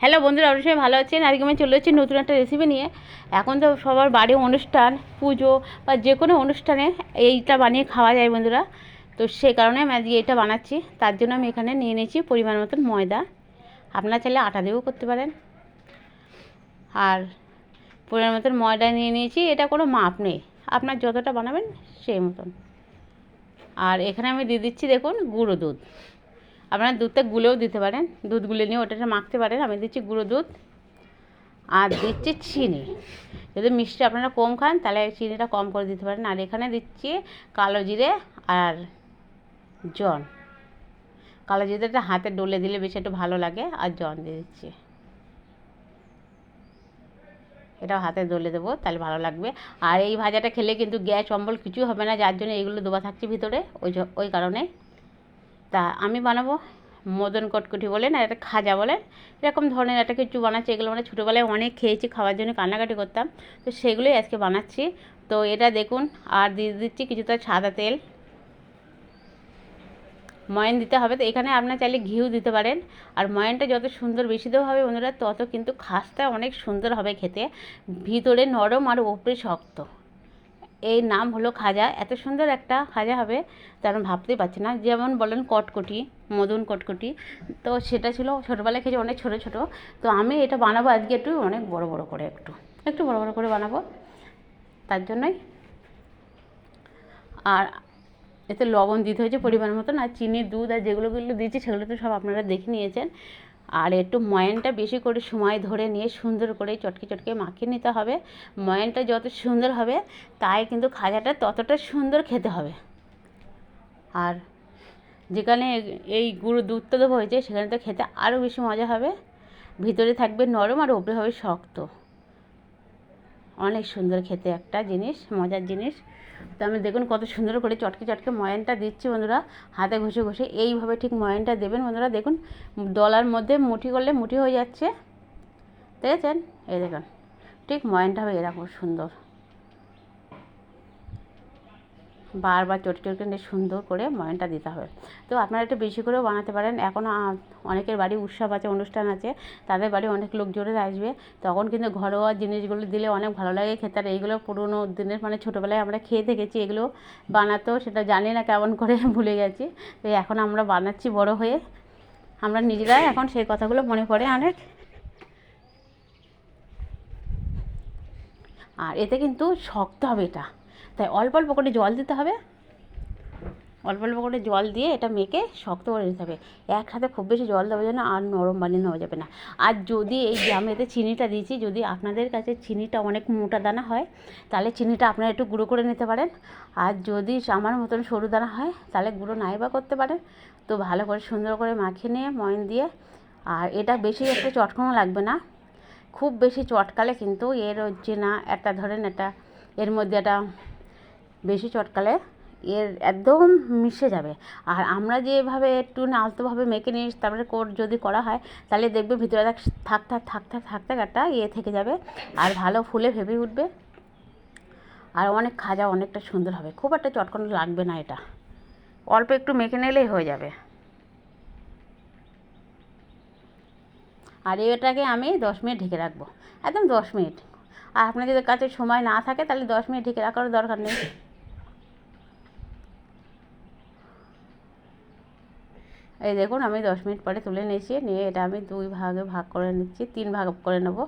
Hello বন্ধুরা, অবশ্যই ভালো আছেন? আজকে আমি চলে এসেছি নতুন একটা রেসিপি নিয়ে। এখন তো সবার বাড়ি অনুষ্ঠান, পুজো বা যে কোনো অনুষ্ঠানে এইটা বানিয়ে খাওয়া যায় বন্ধুরা। তো সেই কারণে আমি আজকে এটা বানাচ্ছি। তার জন্য আমি এখানে নিয়ে নিয়েছি পরিমাণ মতন ময়দা। আপনারা চাইলে আটা দিয়েও করতে পারেন। আর পরিমাণ মতন ময়দা নিয়ে নিয়েছি। এটা কোনো মাপ নেই। আপনার যতটা বানাবেন সেই মতন। আর এখানে আমি দিয়ে দিচ্ছি দেখুন গুঁড়ো দুধ। আপনারা দুধটা গুলেও দিতে পারেন। দুধ গুলে নিয়ে ওটাতে মাখতে পারেন। আমি দিচ্ছি গুঁড়ো দুধ আর দিচ্ছি চিনি। যদি মিষ্টি আপনারা কম খান, তাহলে চিনিটা কম করে দিতে পারেন। আর এখানে দিচ্ছি কালো জিরে আর জন কালো জিরেটা হাতে ডলে দিলে বেশি একটু ভালো লাগে, আর জন দিয়ে দিচ্ছি। এটাও হাতে দলে দেবো, তাহলে ভালো লাগবে। আর এই ভাজাটা খেলে কিন্তু গ্যাস, অম্বল কিছু হবে না। যার জন্য এগুলো দেওয়া থাকছে ভিতরে, ওই ওই কারণে। তা আমি বানাবো মদন কটকটি বলেন আর একটা খাজা বলেন এরকম ধরনের একটা কিছু বানাচ্ছি, এগুলো মানে ছোটোবেলায় অনেক খেয়েছি, খাওয়ার জন্য কান্নাকাটি করতাম। তো সেগুলোই আজকে বানাচ্ছি। তো এটা দেখুন, আর দিয়ে দিচ্ছি কিছুটা সাদা তেল। ময়ন দিতে হবে, তো এখানে আপনার চাইলে ঘিও দিতে পারেন। আর ময়নটা যত সুন্দর বেশি দেওয়া হবে বন্ধুরা, তত কিন্তু খাসটা অনেক সুন্দর হবে খেতে। ভিতরে নরম আর ওপরে শক্ত। এই নাম হলো খাজা। এত সুন্দর একটা খাজা হবে তার ভাবতেই পারছি না। যেমন বলেন কটকটি, মদন কটকটি, তো সেটা ছিল ছোটোবেলায় খেয়েছি, অনেক ছোটো ছোটো। তো আমি এটা বানাবো আজকে একটু, অনেক বড় বড় করে একটু। একটু বড় বড় করে বানাবো, তার জন্যই। আর এতে লবণ দিতে হয়েছে পরিমাণ মতন, আর চিনি দুধ আর যেগুলোগুলো দিয়েছি, সেগুলো তো সব আপনারা দেখে নিয়েছেন। আর একটু ময়ানটা বেশি করে সময় ধরে নিয়ে সুন্দর করে চটকে চটকে মাখিয়ে নিতে হবে। ময়ানটা যত সুন্দর হবে, তাই কিন্তু খাজাটা ততটা সুন্দর খেতে হবে। আর যেখানে এই গুঁড়ো দুধটা দেবো হয়েছে, সেখানে তো খেতে আরও বেশি মজা হবে। ভিতরে থাকবে নরম আর উপরে হবে শক্ত। অনেক সুন্দর খেতে একটা জিনিস, মজার জিনিস। তো আমি দেখুন কত সুন্দর করে চটকে চটকে ময়ানটা দিচ্ছি বন্ধুরা। হাতে ঘষে ঘষে এইভাবে ঠিক ময়ানটা দেবেন বন্ধুরা। দেখুন ডলার মধ্যে মুঠি করলে মুঠি হয়ে যাচ্ছে। দেখেছেন? এই দেখুন, ঠিক ময়ানটা হবে এরকম সুন্দর। বারবার চটকে চটকে নিয়ে সুন্দর করে ময়নটা দিতে হবে। তো আপনারা একটু বেশি করেও বানাতে পারেন। এখন অনেকের বাড়ি উৎসব আছে, অনুষ্ঠান আছে, তাদের বাড়ি অনেক লোকজনের আসবে। তখন কিন্তু ঘরোয়া জিনিসগুলো দিলে অনেক ভালো লাগে। খেতে আর এইগুলো পুরোনো দিনের মানে ছোটোবেলায় আমরা খেয়ে থেকেছি এগুলো বানাতেও সেটা জানি না কেমন করে ভুলে গেছি। তো এখন আমরা বানাচ্ছি বড় হয়ে। আমরা নিজেরা এখন সেই কথাগুলো মনে পড়ে অনেক। আর এতে কিন্তু শক্ত হবে এটা। তাই অল্প অল্প করে জল দিতে হবে। অল্প অল্প করে জল দিয়ে এটা মেখে শক্ত করে দিতে হবে। একসাথে খুব বেশি জল দেওয়া যাবে না, আর নরম বানিয়ে নেওয়া যাবে না। আর যদি এই এতে চিনিটা দিয়েছি, যদি আপনাদের কাছে চিনিটা অনেক মোটা দানা হয়, তাহলে চিনিটা আপনারা একটু গুঁড়ো করে নিতে পারেন। আর যদি আমার মতন সরু দানা হয়, তাহলে গুঁড়ো নাই বা করতে পারেন। তো ভালো করে সুন্দর করে মাখিয়ে নিয়ে, ময়ন দিয়ে, আর এটা বেশি একটা চটকানো লাগবে না। খুব বেশি চটকালে কিন্তু এর হচ্ছে না, একটা ধরেন একটা, এর মধ্যে একটা বেশি চটকালে এর একদম মিশে যাবে। আর আমরা যেভাবে একটু আলতোভাবে মেখে নিই, তারপরে কোট যদি করা হয়, তাহলে দেখবে ভিতরে থাক থাক থাক থাক থাক থাক থাক, একটা ইয়ে থেকে যাবে। আর ভালো ফুলে ভেবে উঠবে। আর অনেক খাজা অনেকটা সুন্দর হবে। খুব একটা চটকানো লাগবে না এটা। অল্প একটু মেখে নিলেই হয়ে যাবে। আর এটাকে আমি দশ মিনিট ঢেকে রাখব। একদম দশ মিনিট। আর আপনাদের কাছে সময় না থাকে, তাহলে দশ মিনিট ঢেকে রাখার দরকার নেই। এই দেখুন, আমি দশ মিনিট পরে তুলে নিয়েছি। নিয়ে এটা আমি দুই ভাগে ভাগ করে নিচ্ছি, তিন ভাগ করে নেব।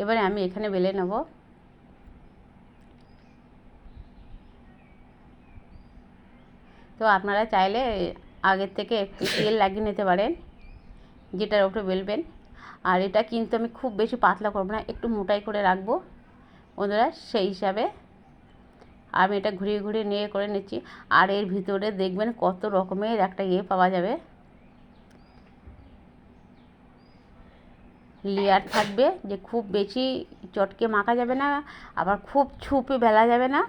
এবারে আমি এখানে বেলে নেব। তো আপনারা চাইলে আগের থেকে একটু তেল লাগিয়ে নিতে পারেন, যেটার উপরে বেলবেন। আর এটা কিন্তু আমি খুব বেশি পাতলা করব না, একটু মোটাই করে রাখব। বন্ধুরা, সেই হিসাবে আমি এটা ঘুরিয়ে ঘুরিয়ে নিয়ে করে নিচ্ছি। আর এর ভিতরে দেখবেন কত রকমের একটা ইয়ে পাওয়া যাবে। লেয়ার থাকবে যে খুব বেশি চটকে মাখা যাবে না, আবার খুব ছুপে বেলা যাবে না।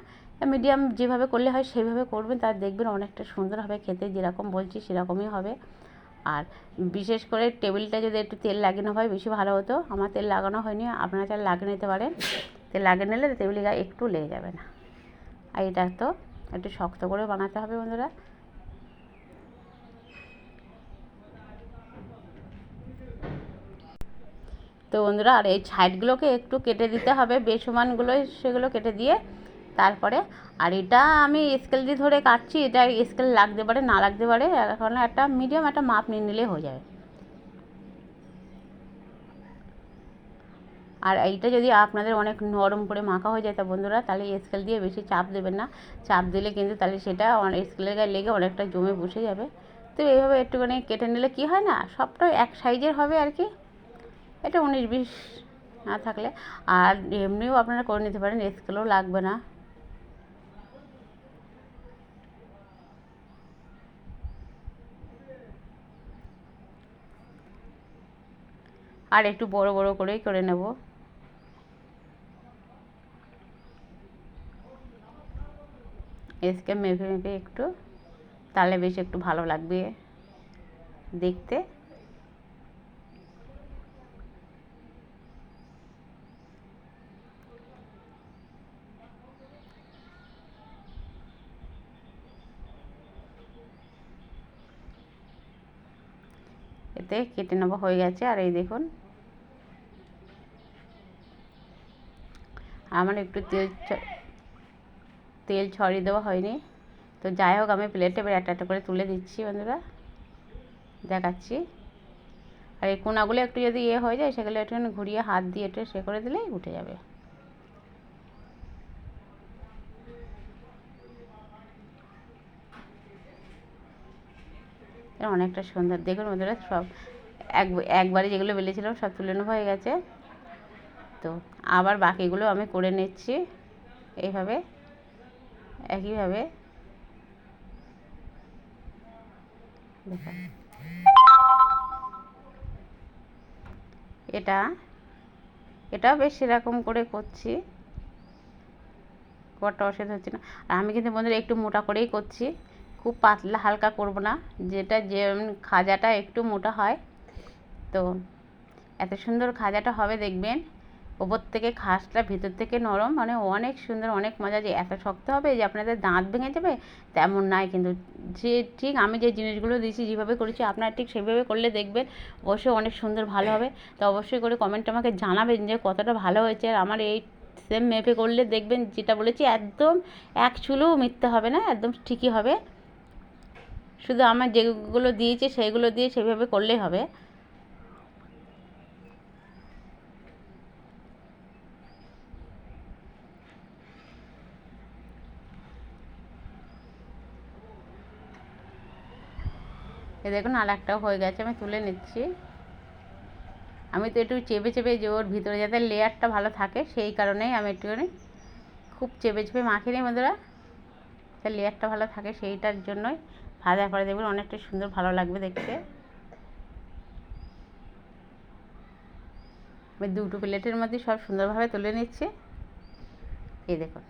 মিডিয়াম যেভাবে করলে হয় সেভাবে করবেন, তার দেখবেন অনেকটা সুন্দর হবে খেতে, যেরকম বলছি সেরকমই হবে। আর বিশেষ করে টেবিলটা যদি একটু তেল লাগানো হয়, বেশি ভালো হতো। আমার তেল লাগানো হয়নি, আপনারা চাইলে লাগিয়ে নিতে পারেন। তেল লাগিয়ে নিলে টেবিলে গায়ে একটু লেগে যাবে না। আর এটা তো একটু শক্ত করে বানাতে হবে বন্ধুরা। তো বন্ধুরা, আর এই সাইডগুলোকে একটু কেটে দিতে হবে বেসমানগুলো সেগুলো কেটে দিয়ে তারপরে, আর এটা আমি স্কেল দিয়ে ধরে কাটছি, এটা স্কেল লাগতে পারে, না লাগতে পারে এখন একটা মিডিয়াম একটা মাপ নিয়ে নিলে হয়ে যাবে। আর এইটা যদি আপনাদের অনেক নরম করে মাখা হয়ে যায় তা বন্ধুরা, তাহলে স্কেল দিয়ে বেশি চাপ দেবেন না। চাপ দিলে কিন্তু তাহলে সেটা স্কেলের গায়ে লেগে অনেকটা জমে বসে যাবে। তো এইভাবে একটুখানি কেটে নিলে কি হয় না, সবটাই এক সাইজের হবে আর কি। এটা উনিশ বিশ না থাকলে। আর এমনিও আপনারা করে নিতে পারেন স্কেলও লাগবে না। আর একটু বড় বড় করেই করে নেব। এসকে মেপে মেপে একটু, তাহলে বেশ একটু ভালো লাগবে দেখতে। এতে কেটে নেওয়া হয়ে গেছে, আর এই দেখুন। আমার একটু তেল তেল ছড়িয়ে দেওয়া হয়নি। তো যাই হোক, আমি প্লেটে এবার একটা একটা করে তুলে দিচ্ছি বন্ধুরা। দেখাচ্ছি। আর এই কোনাগুলো একটু যদি ইয়ে হয়ে যায়, সেগুলো একটুখানি ঘুরিয়ে হাত দিয়ে একটু সে করে দিলেই উঠে যাবে। অনেকটা সুন্দর। দেখুন বন্ধুরা, সব এক, একবারে যেগুলো বেলেছিলাম, সব তুলে নেওয়া হয়ে গেছে। তো আবার বাকিগুলো আমি করে নিচ্ছি। এইভাবে, একইভাবে। এটা, এটাও বেশ সেরকম করে করছি। কটা অসুবিধা হচ্ছে না। আর আমি কিন্তু বন্ধুরা একটু মোটা করেই করছি। খুব পাতলা, হালকা করব না। যেটা যে খাজাটা একটু মোটা হয়। তো এত সুন্দর খাজাটা হবে, দেখবেন। ওপর থেকে খাসটা ভিতর থেকে নরম মানে অনেক সুন্দর, অনেক মজা যে এত শক্ত হবে যে আপনাদের দাঁত ভেঙে যাবে, তেমন নাই কিন্তু। যে ঠিক আমি যে জিনিসগুলো দিয়েছি, যেভাবে করেছি, আপনারা ঠিক সেভাবে করলে দেখবেন অবশ্যই অনেক সুন্দর ভালো হবে। তো অবশ্যই করে কমেন্ট আমাকে জানাবেন যে কতটা ভালো হয়েছে। আর আমার এই সেম মেপে করলে দেখবেন যেটা বলেছি, একদম এক চুলোও মিথ্যে হবে না, একদম ঠিকই হবে। শুধু আমার যেগুলো দিয়েছি সেইগুলো দিয়ে সেভাবে করলেই হবে। এ দেখুন আর একটাও হয়ে গেছে, আমি তুলে নিচ্ছি। আমি তো একটু চেপে চেপে যে ওর ভিতরে যাতে লেয়ারটা ভালো থাকে, সেই কারণেই আমি একটুখানি খুব চেপে চেপে মাখি নিই বন্ধুরা। যাতে লেয়ারটা ভালো থাকে সেইটার জন্যই ভাজা করে দেখবেন, অনেকটা সুন্দর ভালো লাগবে দেখতে। আমি দুটো প্লেটের মধ্যে সব সুন্দরভাবে তুলে নিচ্ছি। এই দেখুন,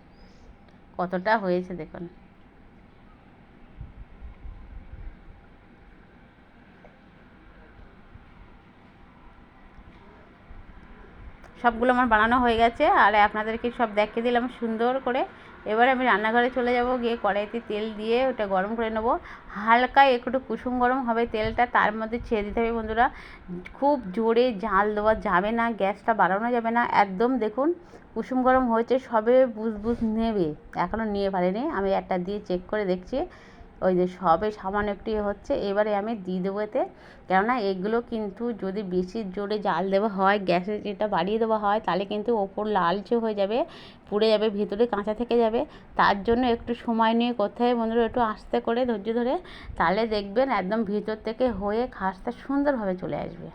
কতটা হয়েছে দেখুন। সবগুলো আমার বানানো হয়ে গেছে আর আপনাদেরকে সব দেখিয়ে দিলাম সুন্দর করে। এবার আমি রান্নাঘরে চলে যাব, গিয়ে কড়াইতে তেল দিয়ে ওটা গরম করে নেব। হালকা একটু কুসুম গরম হবে তেলটা, তার মধ্যে ছেড়ে দিতে হবে বন্ধুরা। খুব জোরে জাল দেওয়া যাবে না, গ্যাসটা বাড়ানো যাবে না। একদম দেখুন, কুসুম গরম হয়েছে, সবে বুঝ বুঝ নেবে। এখনও নিয়ে পারেনি, আমি একটা দিয়ে চেক করে দেখছি। ওই যে সবে সামান্য একটু ইয়ে হচ্ছে, এবারে আমি দিয়ে দেবো এতে। কেননা এগুলো কিন্তু যদি বেশি জোরে জাল দেওয়া হয়, গ্যাসের যেটা বাড়িয়ে দেওয়া হয়, তাহলে কিন্তু ওপর লালচে হয়ে যাবে, পুড়ে যাবে, ভিতরে কাঁচা থেকে যাবে। তার জন্য একটু সময় নিয়ে করতে বন্ধুরা, একটু আস্তে করে, ধৈর্য ধরে। তাহলে দেখবেন একদম ভিতর থেকে হয়ে খাসটা সুন্দরভাবে চলে আসবে।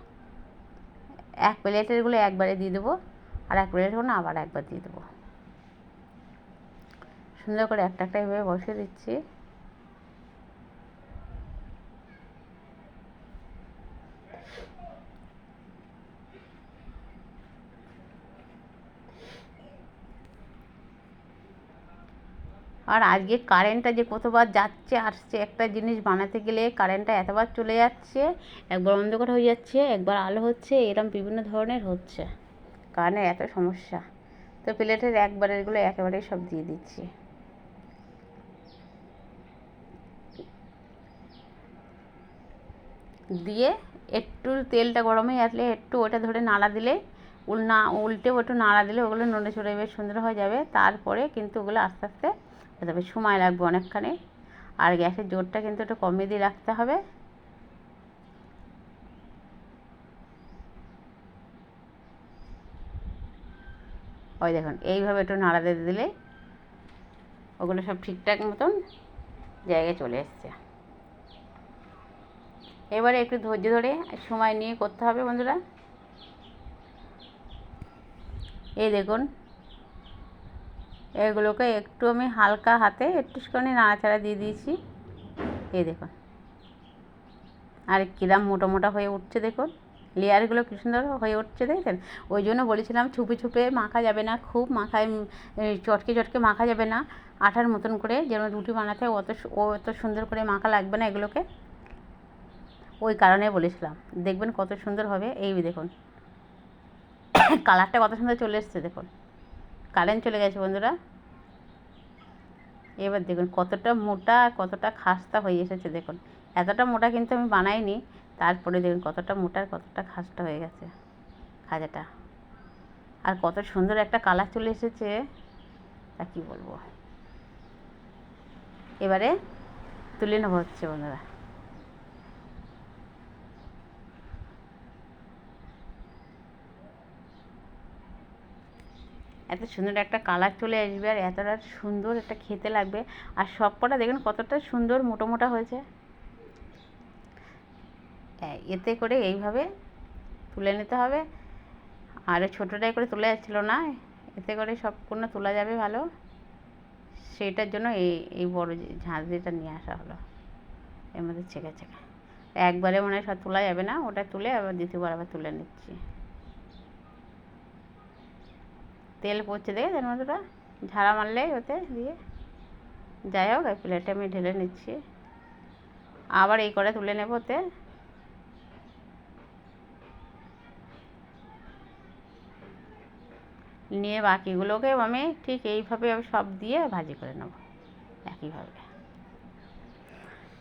এক প্লেটেরগুলো একবারে দিয়ে দেবো, আর এক প্লেট প্লেটগুলো আবার একবার দিয়ে দেবো। সুন্দর করে একটা একটা এভাবে বসিয়ে দিচ্ছি। আর আজকে কারেন্টটা যে কতবার যাচ্ছে, আসছে, একটা জিনিস বানাতে গেলে কারেন্টটা এতবার চলে যাচ্ছে, একবার অন্ধকার হয়ে যাচ্ছে, একবার আলো হচ্ছে, এরম বিভিন্ন ধরনের হচ্ছে। কারেন্টের এত সমস্যা। তো প্লেটের একবারেরগুলো একেবারেই সব দিয়ে দিচ্ছি। দিয়ে একটু তেলটা গরম হয়ে আসলে একটু ওটা ধরে নাড়া দিলে উল না উল্টে একটু নাড়া দিলে ওগুলো নড়ে চড়ে বেশ সুন্দর হয়ে যাবে। তারপরে কিন্তু ওগুলো আস্তে আস্তে যাবে সময় লাগবে অনেকখানি। আর গ্যাসের জোরটা কিন্তু একটু কমিয়ে দিয়ে রাখতে হবে। ওই দেখুন, এইভাবে একটু নাড়া দিয়ে দিলে ওগুলো সব ঠিকঠাক মতন জায়গায় চলে এসছে। এবারে একটু ধৈর্য ধরে সময় নিয়ে করতে হবে বন্ধুরা। এই দেখুন এগুলোকে একটু আমি হালকা হাতে একটুখানি নাড়াচাড়া দিয়ে দিয়েছি। এই দেখুন। আর কিরাম মোটা মোটা হয়ে উঠছে দেখুন। লেয়ারগুলো কী সুন্দর হয়ে উঠছে দেখছেন? ওই জন্য বলেছিলাম ছুপে ছুপে মাখা যাবে না, খুব মাখায় চটকে চটকে মাখা যাবে না। আঠার মতন করে যেমন রুটি বানাতে অত অত সুন্দর করে মাখা লাগবে না এগুলোকে। ওই কারণে বলেছিলাম। দেখবেন কত সুন্দর হবে। এই দেখুন। কালারটা কত সুন্দর চলে এসছে দেখুন। কারেন্ট চলে গেছে বন্ধুরা। এবার দেখুন কতটা মোটা আর কতটা খাস্তা হয়ে এসেছে দেখুন। এতটা মোটা কিন্তু আমি বানাইনি, তারপরে দেখুন কতটা মোটা আর কতটা খাস্তা হয়ে গেছে খাজাটা। আর কত সুন্দর একটা কালার চলে এসেছে, তা কী বলব? এবারে তুলে নেব হচ্ছে বন্ধুরা। এত সুন্দর একটা কালার চলে আসবে আর এতটা সুন্দর একটা খেতে লাগবে। আর সব কটা দেখুন কতটা সুন্দর মোটো মোটা হয়েছে। এতে করে এইভাবে তুলে নিতে হবে। আর ছোটোটাই করে তোলা যাচ্ছিল না, এতে করে সম্পূর্ণ তোলা যাবে ভালো। সেইটার জন্য এই এই বড়ো ঝাঁঝরিটা নিয়ে আসা হলো। এর মধ্যে ছেঁকে ছেঁকে। একবারে মনে হয় সব তোলা যাবে না, ওটা তুলে আবার দ্বিতীয়বার আবার তুলে নিচ্ছি। তেল পড়ছে দেখেছেন মতোটা ঝাড়া মারলেই ওতে দিয়ে। যাই হোক, এই প্লেটে আমি ঢেলে নিচ্ছি। আবার এই করে তুলে নেব ওতে। নিয়ে বাকিগুলোকে আমি ঠিক এইভাবে আমি সব দিয়ে ভাজি করে নেব, একইভাবে।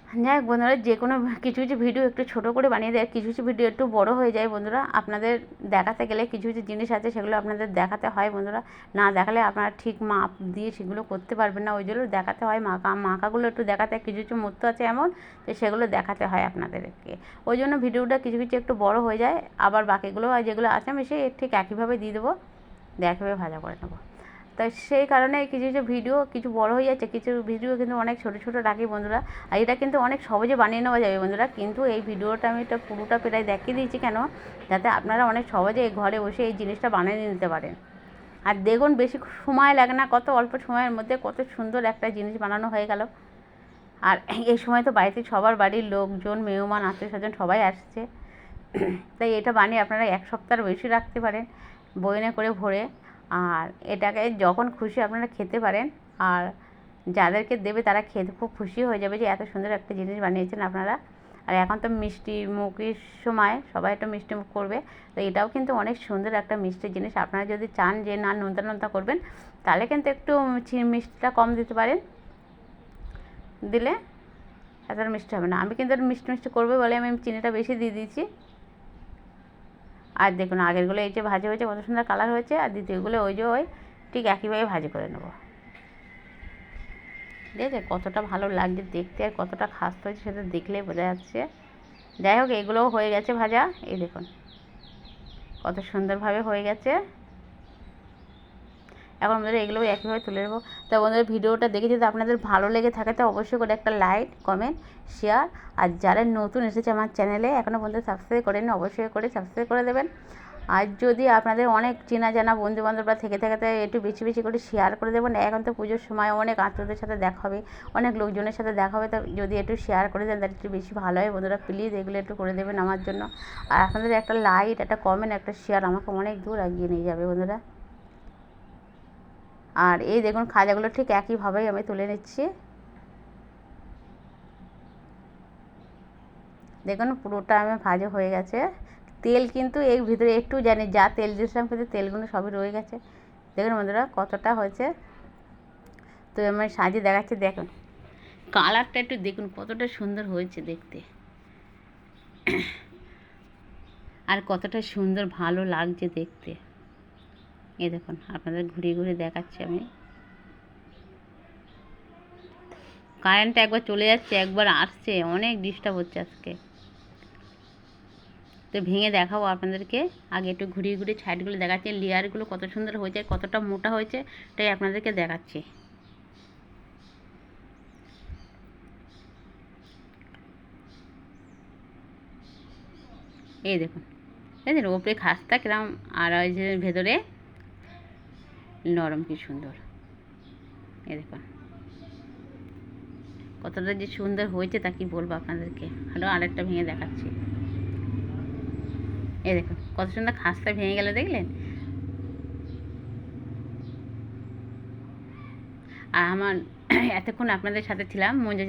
যাই হোক বন্ধুরা, যে কোনো কিছু কিছু ভিডিও একটু ছোটো করে বানিয়ে দেয়, কিছু কিছু ভিডিও একটু বড় হয়ে যায় বন্ধুরা। আপনাদের দেখাতে গেলে কিছু কিছু জিনিস আছে, সেগুলো আপনাদের দেখাতে হয় বন্ধুরা। না দেখালে আপনারা ঠিক মাপ দিয়ে সেগুলো করতে পারবেন না, ওই জন্য দেখাতে হয়। মাকা, মাকাগুলো একটু দেখাতে হয় কিছু কিছু মূর্ত আছে এমন যে সেগুলো দেখাতে হয় আপনাদেরকে। ওই জন্য ভিডিওটা কিছু কিছু একটু বড় হয়ে যায়, আবার বাকিগুলো যেগুলো আছে, আমি সে ঠিক একইভাবে দিয়ে দেবো। একইভাবে ভাজা করে নেব। তাই সেই কারণে কিছু কিছু ভিডিও কিছু বড় হয়ে যাচ্ছে, কিছু ভিডিও কিন্তু অনেক ছোটো ছোটো রাখি বন্ধুরা। আর এটা কিন্তু অনেক সহজে বানিয়ে নেওয়া যাবে বন্ধুরা। কিন্তু এই ভিডিওটা আমি এটা পুরোটা প্রায় দেখিয়ে দিয়েছি কেন? যাতে আপনারা অনেক সহজে ঘরে বসে এই জিনিসটা বানিয়ে নিতে পারেন। আর দেখুন, বেশি সময় লাগে না, কত অল্প সময়ের মধ্যে কত সুন্দর একটা জিনিস বানানো হয়ে গেল। আর এই সময় তো বাড়িতে সবার বাড়ির লোকজন, মেহমান আত্মীয় স্বজন সবাই আসছে। তাই এটা বানিয়ে আপনারা এক সপ্তাহ বেশি রাখতে পারেন বইনে করে ভরে। আর এটাকে যখন খুশি আপনারা খেতে পারেন, আর যাদেরকে দেবে তারা খেতে খুব খুশি হয়ে যাবে যে এত সুন্দর একটা জিনিস বানিয়েছেন আপনারা। আর এখন তো মিষ্টি মুখের সময়, সবাই একটু মিষ্টি মুখ করবে, তো এটাও কিন্তু অনেক সুন্দর একটা মিষ্টি জিনিস। আপনারা যদি চান যে না, নোনতা নোনতা করবেন, তাহলে কিন্তু একটু মিষ্টিটা কম দিতে পারেন। দিলে এতটা মিষ্টি হবে না। আমি কিন্তু মিষ্টি মিষ্টি করবে বলে আমি চিনিটা বেশি দিয়ে দিয়েছি। আর দেখুন, আগেরগুলো এই যে ভাজে হয়েছে, কত সুন্দর কালার হয়েছে, আর দ্বিতীয়গুলো ওই যে ওই ঠিক একইভাবে ভাজি করে নেব। দেখে কতটা ভালো লাগছে দেখতে আর কতটা খাস্ত হয়েছে সেটা দেখলেই বোঝা যাচ্ছে। যাই হোক, এগুলোও হয়ে গেছে ভাজা। এই দেখুন, কত সুন্দরভাবে হয়ে গেছে। এখন বন্ধুরা এগুলো একইভাবে তুলে নেব। তো বন্ধুরা, ভিডিওটা দেখে যদি আপনাদের ভালো লেগে থাকে, তো অবশ্যই করে একটা লাইক কমেন্ট শেয়ার আর যারা নতুন এসেছে আমার চ্যানেলে এখনও পর্যন্ত সাবস্ক্রাইব করেন অবশ্যই করে সাবস্ক্রাইব করে দেবেন। আর যদি আপনাদের অনেক চেনা জানা বন্ধু বান্ধবরা থেকে থাকে তাই একটু বেশি বেশি করে শেয়ার করে দেবেন। এখন তো পুজোর সময় অনেক আত্মীয়দের সাথে দেখা হবে, অনেক লোকজনের সাথে দেখা হবে, তো যদি একটু শেয়ার করে দেন, তাহলে একটু বেশি ভালো হয়। বন্ধুরা প্লিজ এগুলো একটু করে দেবেন আমার জন্য। আর আপনাদের একটা লাইক একটা কমেন্ট একটা শেয়ার আমাকে অনেক দূর এগিয়ে নিয়ে যাবে, বন্ধুরা। আর এই দেখুন খাজাগুলো ঠিক একইভাবেই আমি তুলে নিচ্ছি। দেখুন পুরোটা আমি ভাজা হয়ে গেছে। তেল কিন্তু এর ভিতরে একটু জানি যা তেল দিয়েছিলাম কিন্তু তেলগুলো সবই রয়ে গেছে। দেখুন বন্ধুরা কতটা হয়েছে। তো আমি সাজিয়ে দেখাচ্ছি, দেখুন। কালারটা একটু দেখুন কতটা সুন্দর হয়েছে দেখতে। আর কতটা সুন্দর ভালো লাগছে দেখতে। এই দেখুন, আপনাদের ঘুরিয়ে ঘুরিয়ে দেখাচ্ছি আমি। কারেন্টটা একবার চলে যাচ্ছে, একবার আসছে, অনেক ডিস্টার্ব হচ্ছে আজকে। তো ভেঙে দেখাবো আপনাদেরকে। আগে একটু ঘুরিয়ে ঘুরিয়ে সাইডগুলো দেখাচ্ছি, লেয়ারগুলো কত সুন্দর হয়েছে, কতটা মোটা হয়েছে তাই আপনাদেরকে দেখাচ্ছি। এই দেখুন দেখছেন ওপরে খাস্তা কিরম, আর ওই যে ভেতরে নরম কি সুন্দর। এই দেখুন কতটা যে সুন্দর হয়েছে তা কি বলব আপনাদেরকে? আরও আরেকটা ভেঙে দেখাচ্ছি। এই দেখুন কত সুন্দর খাস্তা ভেঙে গেল দেখলেন? আর আমার এতক্ষণ আপনাদের সাথে ছিলাম মঞ্জু